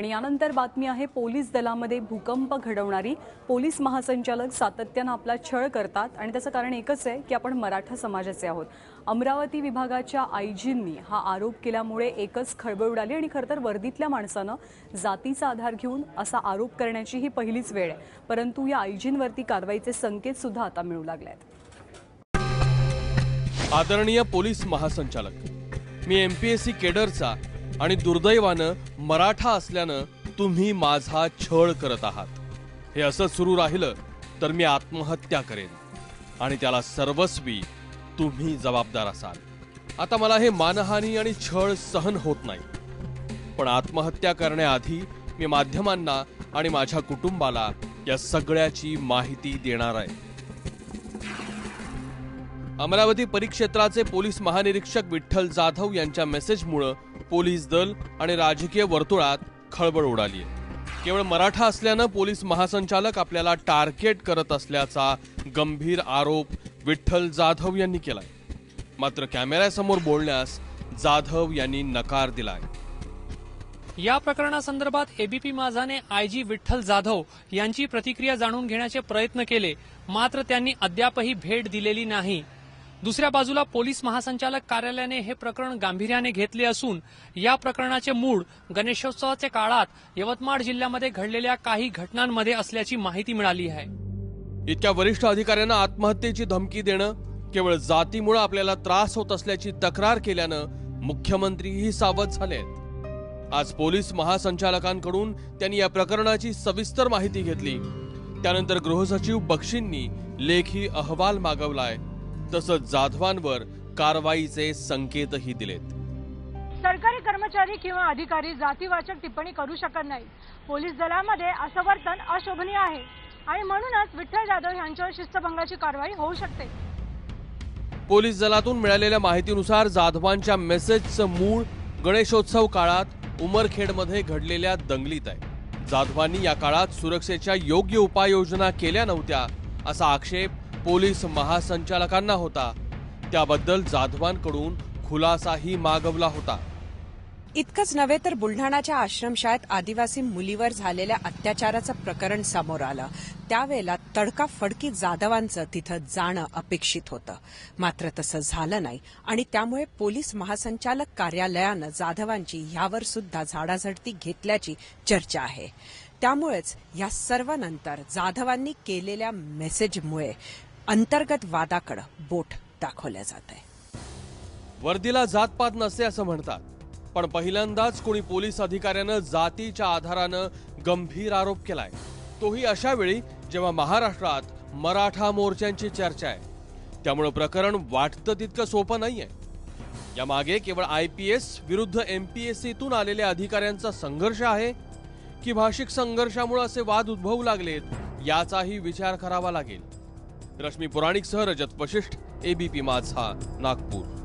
आणि यानंतर बातमी आहे पोलीस दलामध्ये भूकंप घडवणारी. पोलीस महासंचालक सातत्यानं आपला छळ करतात आणि त्याचं कारण एकच आहे की आपण मराठा समाजाचे आहोत. अमरावती विभागाच्या आयजींनी हा आरोप केल्यामुळे एकच खळबळ उडाली आणि खरं तर वर्दीतल्या माणसानं जातीचा आधार घेऊन असा आरोप करण्याची ही पहिलीच वेळ आहे. परंतु या आयजींवरती कारवाईचे संकेत सुद्धा आता मिळू लागले आहेत आदरणीय पोलीस महासंचालक मी एम पी एस सी केडरचा आणि दुर्दैवानं मराठा असल्यानं तुम्ही माझा छळ करत आहात. हे असं सुरू राहिलं तर मी आत्महत्या करेन. आणि त्याला सर्वस्वी तुम्ही जबाबदार असाल. आता मला हे मानहानी आणि छळ सहन होत नाही. पण आत्महत्या करण्याआधी मी माध्यमांना आणि माझ्या कुटुंबाला या सगळ्याची माहिती देणार आहे. अमरावती परिक्षेत्राचे पोलीस महानिरीक्षक विठ्ठल जाधव यांच्या मेसेजमुळं पोलीस दल आणि राजकीय वर्तुळात खळबळ उडाली केवळ मराठा असल्यानं पोलीस महासंचालक आपल्याला टार्गेट करत असल्याचा गंभीर आरोप विठ्ठल जाधव यांनी केलाय. मात्र कॅमेऱ्यासमोर बोलण्यास जाधव यांनी नकार दिलाय. या प्रकरणासंदर्भात एबीपी माझाने आयजी विठ्ठल जाधव यांची प्रतिक्रिया जाणून घेण्याचे प्रयत्न केले मात्र त्यांनी अद्यापही भेट दिलेली नाही. दुसऱ्या बाजूला पोलीस महासंचालक कार्यालयाने हे प्रकरण गांभीर्याने घेतले असून या प्रकरणाचे मूळ गणेशोत्सवाच्या काळात यवतमाळ जिल्ह्यामध्ये घडलेल्या काही घटनांमध्ये असल्याची माहिती मिळाली आहे. इतक्या वरिष्ठ अधिकाऱ्यांना आत्महत्येची धमकी देणं केवळ जातीमुळे आपल्याला त्रास होत असल्याची तक्रार केल्यानं मुख्यमंत्रीही सावध झाले आहेत आज पोलीस महासंचालकांकडून त्यांनी या प्रकरणाची सविस्तर माहिती घेतली. त्यानंतर गृहसचिव बक्षींनी लेखी अहवाल मागवलाय. तसंच जाधवांवर कारवाईचे संकेतही दिलेत. सरकारी कर्मचारी किंवा अधिकारी जातीवाचक टिप्पणी करू शकत नाहीत. पोलीस दलामध्ये असं वर्तन अशोभनीय आहे. आणि म्हणूनच विठ्ठल जाधव यांच्यावर शिस्तभंगाची कारवाई होऊ शकते. पोलीस दलातून मिळालेल्या माहितीनुसार जाधवांच्या मेसेजचं मूळ गणेशोत्सव काळात उमरखेडमध्ये घडलेल्या दंगलीत आहे. जाधवांनी या काळात सुरक्षेच्या योग्य उपाययोजना केल्या नव्हत्या असा आक्षेप पोलीस महासंचालकांना होता. त्याबद्दल जाधवांकडून खुलासाही मागवला होता. इतकंच नव्हे तर बुलढाणाच्या आश्रमशाळेत आदिवासी मुलीवर झालेल्या अत्याचाराचं प्रकरण समोर आलं. त्यावेळेला तडकाफडकी जाधवांचं तिथं जाणं अपेक्षित होतं. मात्र तसं झालं नाही आणि त्यामुळे पोलीस महासंचालक कार्यालयानं जाधवांची यावर सुद्धा झाडाझडती घेतल्याची चर्चा आहे. त्यामुळेच या सर्वानंतर जाधवांनी केलेल्या मेसेजमुळे अंतर्गत वादाकडं बोट दाखवलं जात आहे. वर्दीला जातपात नसते असं म्हणतात. पण पहिल्यांदाच कोणी पोलीस अधिकाऱ्यानं जातीच्या आधारानं गंभीर आरोप केलाय. तोही अशा वेळी जेव्हा महाराष्ट्रात मराठा मोर्चांची चर्चा आहे. त्यामुळं प्रकरण वाटतं तितकं सोपं नाहीये. यामागे केवळ आय पी एस विरुद्ध एम पी एस सीतून आलेल्या अधिकाऱ्यांचा संघर्ष आहे की भाषिक संघर्षामुळे असे वाद उद्भवू लागलेत याचाही विचार करावा लागेल. रश्मी पुराणिकसह रजत वशिष्ठ एबीपी माझा नागपूर.